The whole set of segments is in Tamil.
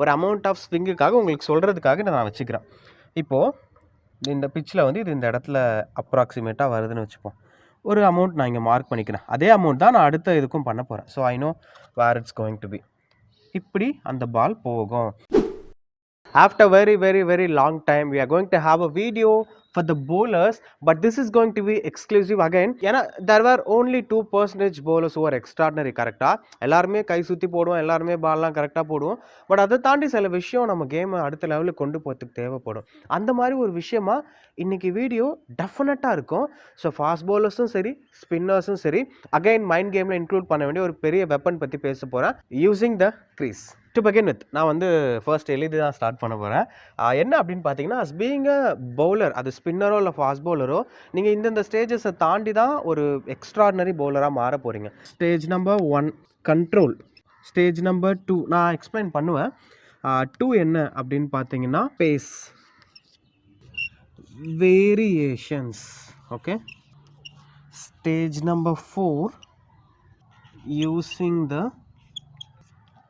ஒரு அமௌண்ட் ஆஃப் ஸ்விங்குக்காக உங்களுக்கு சொல்கிறதுக்காக நான் வச்சுக்கிறேன். இப்போது இந்த பிச்சில் வந்து இது இந்த இடத்துல அப்ராக்சிமேட்டாக வருதுன்னு வச்சுப்போம். ஒரு அமௌண்ட் நான் இங்கே மார்க் பண்ணிக்கிறேன். அதே அமௌண்ட் தான் நான் அடுத்த இதுக்கும் பண்ண போகிறேன் so I know where it's going to be இப்படி அந்த பால் போகும். After very very very long time we are going to have a video for the bowlers but this is going to be exclusive again. ஏன்னா there were only two percentage bowlers who are extraordinary கரெக்டாக எல்லாருமே கை சுற்றி போடுவோம் எல்லாருமே பால்லாம் கரெக்டாக போடுவோம். பட் அதை தாண்டி சில விஷயம் நம்ம கேமை அடுத்த லெவலுக்கு கொண்டு போகிறதுக்கு தேவைப்படும். அந்த மாதிரி ஒரு விஷயமா இன்னைக்கு வீடியோ டெஃபினட்டாக இருக்கும். ஸோ ஃபாஸ்ட் பவுலர்ஸும் சரி ஸ்பின்னர்ஸும் சரி. அகைன் மைண்ட் கேமில் இன்க்ளூட் பண்ண வேண்டிய ஒரு பெரிய வெப்பன் பற்றி பேச போகிறேன் using the crease to begin with நான் வந்து ஃபர்ஸ்ட் எழுதி தான் ஸ்டார்ட் பண்ண போகிறேன் என்ன அப்படின்னு பார்த்தீங்கன்னா அஸ் being a பவுலர் அது ஸ்பின்னரோ இல்லை ஃபாஸ்ட் பவுலரோ நீங்கள் இந்தந்த ஸ்டேஜஸை தாண்டி தான் ஒரு எக்ஸ்ட்ராடினரி பவுலராக மாற போகிறீங்க stage number one control stage number two நான் எக்ஸ்பிளைன் பண்ணுவேன். டூ என்ன அப்படின்னு பார்த்தீங்கன்னா pace variations okay stage number four using the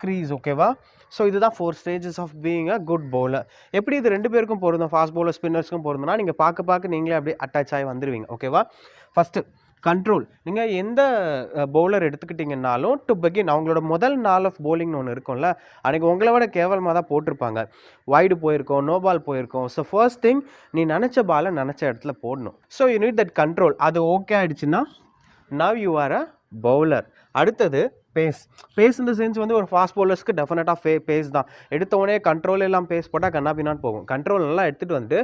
crease ஓகேவா ஸோ இதுதான் four stages of being a good bowler எப்படி இது ரெண்டு பேருக்கும் பொருந்தும்? ஃபாஸ்ட் பவுலர் ஸ்பின்னர்ஸ்க்கும் பொருந்தும்னா நீங்கள் பார்க்க பார்க்க நீங்களே அப்படியே அட்டாச் ஆகி வந்துடுவீங்க ஓகேவா ஃபஸ்ட்டு கண்ட்ரோல் நீங்கள் எந்த பவுலர் எடுத்துக்கிட்டிங்கனாலும் டு பகின் அவங்களோட முதல் நாள் ஆஃப் பவுலிங்னு ஒன்று இருக்கும்ல அன்றைக்கி உங்களை விட கேவலமாக தான் போட்டிருப்பாங்க. வைடு போயிருக்கோம் நோ பால் போயிருக்கோம். ஸோ ஃபர்ஸ்ட் திங் நீ நினச்ச பாலை நினச்ச இடத்துல போடணும். So you need that control அது ஓகே ஆகிடுச்சுன்னா now you are a bowler அடுத்தது பேஸ் பேஸ் இந்த சென்ஸ் வந்து ஒரு ஃபாஸ்ட் bowlersக்கு டெஃபினட்டாக ஃபே பேஸ் தான். எடுத்தவொடனே கண்ட்ரோல் எல்லாம் பேஸ் போட்டால் கண்ணாபின்னான்னு போகும். கண்ட்ரோல் நல்லா எடுத்துகிட்டு வந்து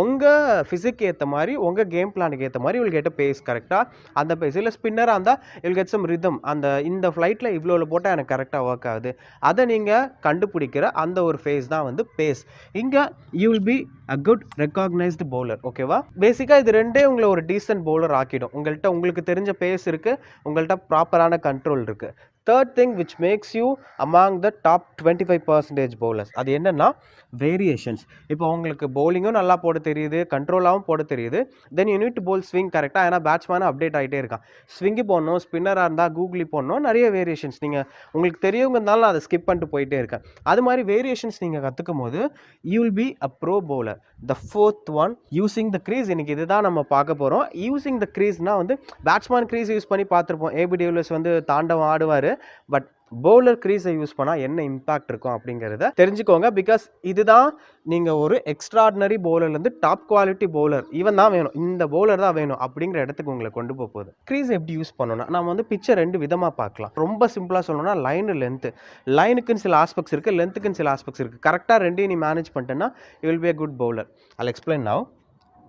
உங்கள் ஃபிசிக் ஏற்ற மாதிரி உங்கள் கேம் பிளானுக்கு ஏற்ற மாதிரி இவள் கேட்ட பேஸ் கரெக்டாக அந்த பேஸ் இல்லை ஸ்பின்னராக இருந்தால் இவள் கெட் சம் ரிதம் அந்த இந்த ஃப்ளைட்டில் இவ்வளோவில் போட்டால் எனக்கு கரெக்டாக ஒர்க் ஆகுது. அதை நீங்கள் கண்டுபிடிக்கிற அந்த ஒரு ஃபேஸ் தான் வந்து பேஸ் இங்கே you will be a good recognised bowler ஓகேவா பேசிக்காக இது ரெண்டே உங்களை ஒரு டீசென்ட் பவுலர் ஆக்கிடும். உங்கள்கிட்ட உங்களுக்கு தெரிஞ்ச பேஸ் இருக்குது உங்கள்கிட்ட ப்ராப்பரான கண்ட்ரோல் இருக்குது third thing which makes you among the top twenty five percentage bowlers அது என்னென்னா வேரியேஷன்ஸ் இப்போ உங்களுக்கு பவுலிங்கும் நல்லா போட தெரியுது கண்ட்ரோலாகவும் போட தெரியுது then you need to bowl swing கரெக்டாக ஏன்னா பேட்ஸ்மேனாக அப்டேட் ஆகிட்டே இருக்கான். ஸ்விங்கி போடணும் ஸ்பின்னராக இருந்தால் கூகுளி போடணும் நிறைய வேரியேஷன்ஸ் நீங்கள் உங்களுக்கு தெரியவங்கனால நான் அதை ஸ்கிப் பண்ணிட்டு போயிட்டே இருக்கேன். அது மாதிரி வேரியேஷன்ஸ் நீங்கள் கற்றுக்கும் போது you will be a pro bowler the fourth one using the crease இன்றைக்கி இதுதான் நம்ம பார்க்க போகிறோம் யூஸிங் த க்ரீஸ்னால் வந்து பேட்ஸ்மேன் க்ரீஸ் யூஸ் பண்ணி பார்த்துருப்போம். ஏபி டிவிலியர்ஸ் வந்து தாண்டவம் ஆடுவார். பட் பவுலர் க்ரீஸை யூஸ் பண்ணால் என்ன இம்பாக்ட் இருக்கும் அப்படிங்கிறத தெரிஞ்சுக்கோங்க. பிகாஸ் இதுதான் நீங்கள் ஒரு எக்ஸ்ட்ராடினரி பவுலர்லேருந்து டாப் குவாலிட்டி பவுலர் இவன் தான் வேணும். இந்த பவுலர் தான் வேணும் அப்படிங்கிற இடத்துக்கு உங்களை கொண்டு போக போகுது. க்ரீஸ் எப்படி யூஸ் பண்ணணும்னா நம்ம வந்து பிச்சை ரெண்டு விதமாக பார்க்கலாம். ரொம்ப சிம்பிளாக சொல்லணும்னா லைனு லென்த்து லைனுக்குன்னு சில ஆஸ்பெக்ட்ஸ் இருக்குது லென்த்துக்குன்னு சில ஆஸ்பெக்ட்ஸ் இருக்குது கரெக்டாக ரெண்டையும் நீ மேனேஜ் பண்ணிட்டேன்னா you will be a good bowler I'll explain now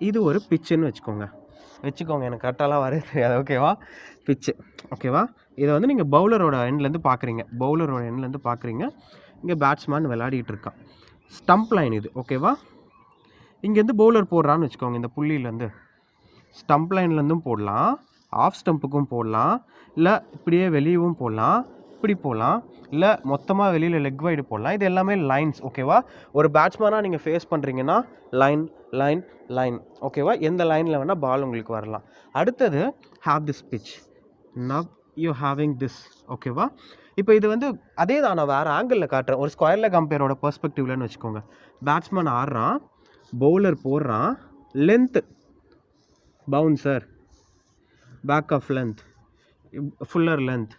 இது ஒரு பிச்சுன்னு வச்சுக்கோங்க. வச்சுக்கோங்க எனக்கு கரெக்டாலாம் வரவே தெரியாது. ஓகேவா பிச்சு ஓகேவா இதை வந்து நீங்கள் பவுலரோட எண்ட்லேருந்து பார்க்குறீங்க பவுலரோட எண்ட்லேருந்து பார்க்குறீங்க இங்கே பேட்ஸ்மேன் விளையாடிட்டு இருக்கான். ஸ்டம்ப் லைன் இது ஓகேவா இங்கேருந்து பவுலர் போடுறான்னு வச்சுக்கோங்க இந்த புள்ளியிலேருந்து ஸ்டம்ப் லைன்லேருந்தும் போடலாம். ஆஃப் ஸ்டம்புக்கும் போடலாம். இல்லை இப்படியே வெளியவும் போடலாம். இப்படி போகலாம் இல்லை மொத்தமாக வெளியில் லெக் வைடு போடலாம். இது எல்லாமே லைன்ஸ் ஓகேவா ஒரு பேட்ஸ்மேனாக நீங்கள் ஃபேஸ் பண்ணுறீங்கன்னா லைன் லைன் லைன் ஓகேவா எந்த லைனில் வேணால் பால் உங்களுக்கு வரலாம். அடுத்தது half this pitch now you having this ஓகேவா இப்போ இது வந்து அதே தான் நான் வேறு ஆங்கிளில் காட்டுறேன். ஒரு ஸ்கொயரில் கம்பேரோட பர்ஸ்பெக்டிவ்லன்னு வச்சுக்கோங்க. பேட்ஸ்மேன் ஆடுறான் பவுலர் போடுறான் length bouncer back of length fuller length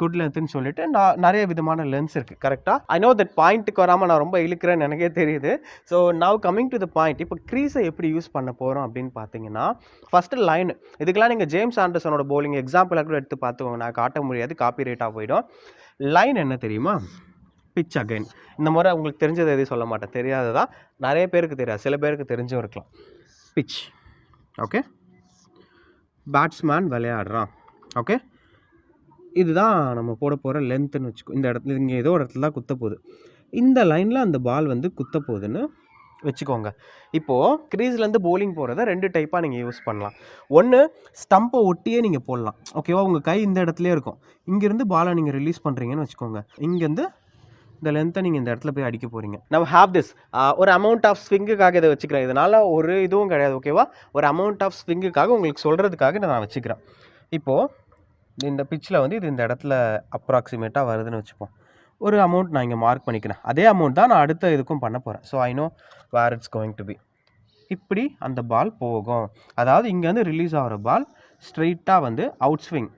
good லென்த்னு சொல்லிட்டு நான் நிறைய விதமான லென்ஸ் இருக்குது கரெக்டாக ஐ நோ தட் பாயிண்ட்டுக்கு வராமல் நான் ரொம்ப இழுக்கிறேன்னு எனக்கே தெரியுது. So now coming to the point இப்போ க்ரீஸை எப்படி யூஸ் பண்ண போகிறோம் அப்படின்னு பார்த்தீங்கன்னா ஃபஸ்ட்டு லைன் இதுக்கெல்லாம் நீங்கள் ஜேம்ஸ் ஆண்டர்சனோட போலிங் எக்ஸாம்பிளாக கூட எடுத்து பார்த்துக்கோங்க நான் காட்ட முடியாது காப்பி ரேட்டாக போயிடும். லைன் என்ன தெரியுமா? பிச் அகைன் இந்த முறை உங்களுக்கு தெரிஞ்சது எதையும் சொல்ல மாட்டேன். தெரியாததா? நிறைய பேருக்கு தெரியாது. சில பேருக்கு தெரிஞ்சும் இருக்கலாம். பிச் ஓகே பேட்ஸ்மேன் விளையாடுறான். ஓகே இதுதான் நம்ம போட போகிற லென்த்துன்னு வச்சுக்கோ இந்த இடத்துல இங்கே ஏதோ ஒரு இடத்துல தான் குத்த போகுது. இந்த லைனில் அந்த பால் வந்து குத்த போகுதுன்னு வச்சுக்கோங்க. இப்போது க்ரீஸ்லேருந்து போலிங் போகிறத ரெண்டு டைப்பாக நீங்கள் யூஸ் பண்ணலாம். ஒன்று ஸ்டம்பை ஒட்டியே நீங்கள் போடலாம். ஓகேவா உங்கள் கை இந்த இடத்துலயே இருக்கும். இங்கேருந்து பாலை நீங்கள் ரிலீஸ் பண்ணுறீங்கன்னு வச்சுக்கோங்க. இங்கேருந்து இந்த லென்த்தை நீங்கள் இந்த இடத்துல போய் அடிக்க போகிறீங்க நம்ம ஹாவ் திஸ் ஒரு அமௌண்ட் ஆஃப் ஸ்விங்குக்காக இதை வச்சுக்கிறேன். இதனால் ஒரு இதுவும் கிடையாது. ஓகேவா ஒரு அமௌண்ட் ஆஃப் ஸ்விங்குக்காக உங்களுக்கு சொல்கிறதுக்காக நான் வச்சுக்கிறேன். இப்போது இந்த பிச்சில் வந்து இது இந்த இடத்துல அப்ராக்சிமேட்டாக வருதுன்னு வச்சுப்போம். ஒரு அமௌண்ட் நான் இங்கே மார்க் பண்ணிக்கிறேன். அதே அமௌண்ட் தான் நான் அடுத்த இதுக்கும் பண்ண போகிறேன் so I know where it's going to be இப்படி அந்த பால் போகும். அதாவது இங்கேருந்து ரிலீஸ் ஆகிற பால் ஸ்ட்ரெயிட்டாக வந்து அவுட் ஸ்விங்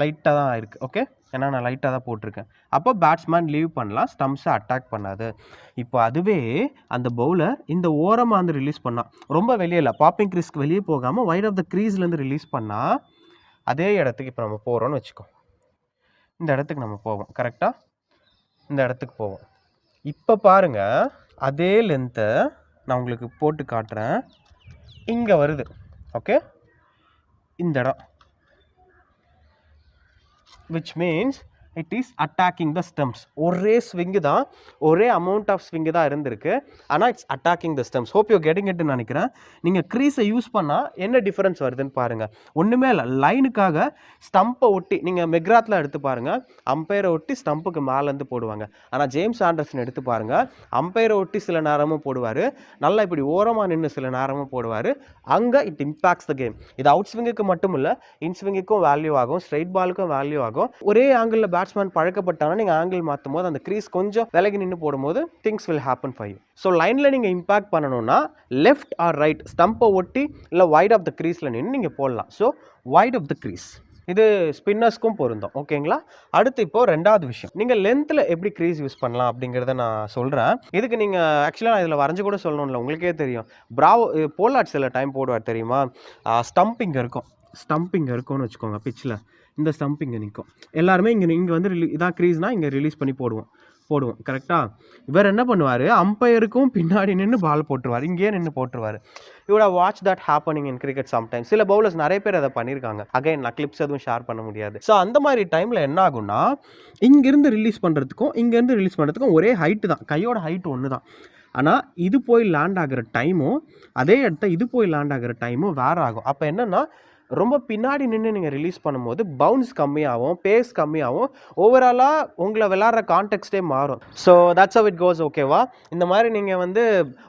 லைட்டாக தான் இருக்குது ஓகே ஏன்னா நான் லைட்டாக தான் போட்டிருக்கேன். அப்போ பேட்ஸ்மேன் லீவ் பண்ணலாம். ஸ்டம்ப்ஸை அட்டாக் பண்ணாது. இப்போ அதுவே அந்த பவுலர் இந்த ஓரமாக வந்து ரிலீஸ் பண்ணால் ரொம்ப வெளியே இல்லை. பாப்பிங் க்ரீஸ்க்கு வெளியே போகாமல் வைட் ஆஃப் த க்ரீஸ்லேருந்து ரிலீஸ் பண்ணால் அதே இடத்துக்கு இப்போ நம்ம போகிறோம்னு வச்சுக்கோ. இந்த இடத்துக்கு நம்ம போவோம். கரெக்டாக இந்த இடத்துக்கு போவோம். இப்போ பாருங்க அதே லென்த்தை நான் உங்களுக்கு போட்டு காட்டுறேன். இங்கே வருது. ஓகே இந்த இடம். Which means it is attacking the stems ஒரே ஸ்விங்கு தான் ஒரே அமௌண்ட் ஆஃப் ஸ்விங்கு தான் இருந்திருக்கு. ஆனால் it's attacking the stems hope you getting இட்னு நினைக்கிறேன். நீங்கள் க்ரீஸை யூஸ் பண்ணால் என்ன டிஃப்ரென்ஸ் வருதுன்னு பாருங்கள் ஒன்றுமே இல்லை லைனுக்காக ஸ்டம்பை ஒட்டி நீங்கள் மெக்ராத்தில் எடுத்து பாருங்கள் அம்பையரை ஒட்டி ஸ்டம்புக்கு மேலேருந்து போடுவாங்க. ஆனால் ஜேம்ஸ் ஆண்டர்சன் எடுத்து பாருங்கள் அம்பையரை ஒட்டி சில நேரமும் போடுவார். நல்லா இப்படி ஓரமாக நின்று சில நேரமும் போடுவார். அங்கே இட் இம்பாக்ட்ஸ் த கேம் இது அவுட் ஸ்விங்குக்கு மட்டும் இல்லை இன் ஸ்விங்குக்கும் வேல்யூ ஆகும் ஸ்ட்ரைட் பாலுக்கும் வேல்யூ ஆகும். ஒரே ஆங்கிளில் பேட்ஸ்மேன் பழக்கப்பட்டானா நீங்கள் ஆங்கிள் மாற்றும் போது அந்த க்ரீஸ் கொஞ்சம் விலகி நின்று போடும்போது things will happen for you so லைனில் நீங்கள் இம்பாக்ட் பண்ணணும்னா லெஃப்ட் ஆர் ரைட் ஸ்டம்பை ஒட்டி இல்லை வைட் ஆஃப் த க்ரீஸில் நின்று நீங்கள் போடலாம். So wide off the crease இது ஸ்பின்னர்ஸ்க்கும் பொருந்தும். ஓகேங்களா அடுத்து இப்போ ரெண்டாவது விஷயம். நீங்கள் லென்த்தில் எப்படி க்ரீஸ் யூஸ் பண்ணலாம் அப்படிங்கிறத நான் சொல்கிறேன் இதுக்கு நீங்கள் ஆக்சுவலாக நான் இதில் வரைஞ்சு கூட சொல்லணும்ல. உங்களுக்கே தெரியும். பிராவோ போலாட் சில டைம் போடுவார் தெரியுமா? ஸ்டம்பிங் இருக்கும். ஸ்டம்ப் இங்கே இருக்கும்னு வச்சுக்கோங்க பிச்சில் இந்த ஸ்டம்ப் இங்கே நிற்கும் எல்லாருமே இங்கே இங்கே வந்து ரிலீ இதான் க்ரீஸ்னால் இங்கே ரிலீஸ் பண்ணி போடுவோம். போடுவோம் கரெக்டாக இவர் என்ன பண்ணுவார்? அம்பையருக்கும் பின்னாடி நின்று பால் போட்டுருவார். இங்கேயே நின்று போட்டுருவார். இவ்வளோ watch that happening in cricket sometimes சில பவுலர்ஸ் நிறைய பேர் அதை பண்ணியிருக்காங்க. அகைன் நான் கிளிப்ஸ் எதுவும் ஷேர் பண்ண முடியாது. ஸோ அந்த மாதிரி டைமில் என்ன ஆகும்னா இங்கேருந்து ரிலீஸ் பண்ணுறதுக்கும் இங்கேருந்து ரிலீஸ் பண்ணுறதுக்கும் ஒரே ஹைட்டு தான். கையோட ஹைட் ஒன்று தான் ஆனால் இது போய் லேண்ட் ஆகிற டைமும் அதே இடத்த இது போய் லேண்ட் ஆகிற டைமும் வேறு ஆகும். அப்போ என்னென்னா ரொம்ப பின்னாடி நின்று நீங்கள் ரிலீஸ் பண்ணும்போது பவுன்ஸ் கம்மியாகும் பேஸ் கம்மியாகும் ஓவராலாக உங்களை விளாட்ற கான்டெக்ட்டே மாறும். So that's how it goes ஓகேவா இந்த மாதிரி நீங்கள் வந்து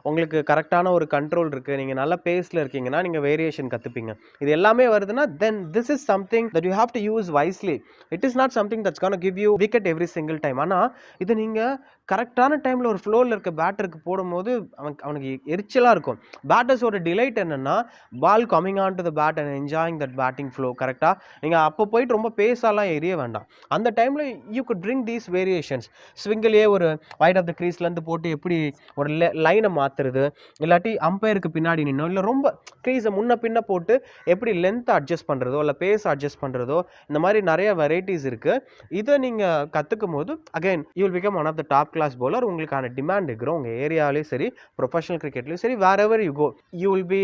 உங்களுக்கு கரெக்டான ஒரு கண்ட்ரோல் இருக்குது நீங்கள் நல்ல பேஸில் இருக்கீங்கன்னா நீங்கள் வேரியேஷன் கற்றுப்பீங்க இது எல்லாமே வருதுன்னா then this is something that you have to use wisely it is not something that's can give you wicket every single time ஆனால் இது நீங்கள் கரெக்டான டைமில் ஒரு ஃப்ளோவில் இருக்க பேட்டருக்கு போடும்போது அவனுக்கு அவனுக்கு எரிச்சலாக இருக்கும். பேட்டர்ஸோட டிலைட் என்னென்னா ball coming on to the bat and enjoying that batting flow கரெக்டாக நீங்கள் அப்போ போயிட்டு ரொம்ப பேஸாலாம் எரிய வேண்டாம். அந்த டைமில் you could bring these variations ஸ்விங்கிலேயே ஒரு வைட் ஆஃப் த க்ரீஸ்லேருந்து போட்டு எப்படி ஒரு லைனை மாற்றுறது இல்லாட்டி அம்பையருக்கு பின்னாடி நின்னோ இல்லை ரொம்ப க்ரீஸை முன்ன பின்ன போட்டு எப்படி லென்த்தை அட்ஜஸ்ட் பண்ணுறதோ இல்லை பேஸ் அட்ஜஸ்ட் பண்ணுறதோ இந்த மாதிரி நிறைய வெரைட்டிஸ் இருக்குது இதை நீங்கள் கற்றுக்கும் போது again you will become one of the top class bowler. உங்களுக்கான டிமாண்ட் இருக்கிறோம் உங்கள் ஏரியாவிலேயும் சரி ப்ரொஃபஷனல் கிரிக்கெட்லையும் சரி wherever you go you will be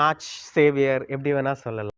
match saviour எப்படி வேணால் சொல்லலாம்.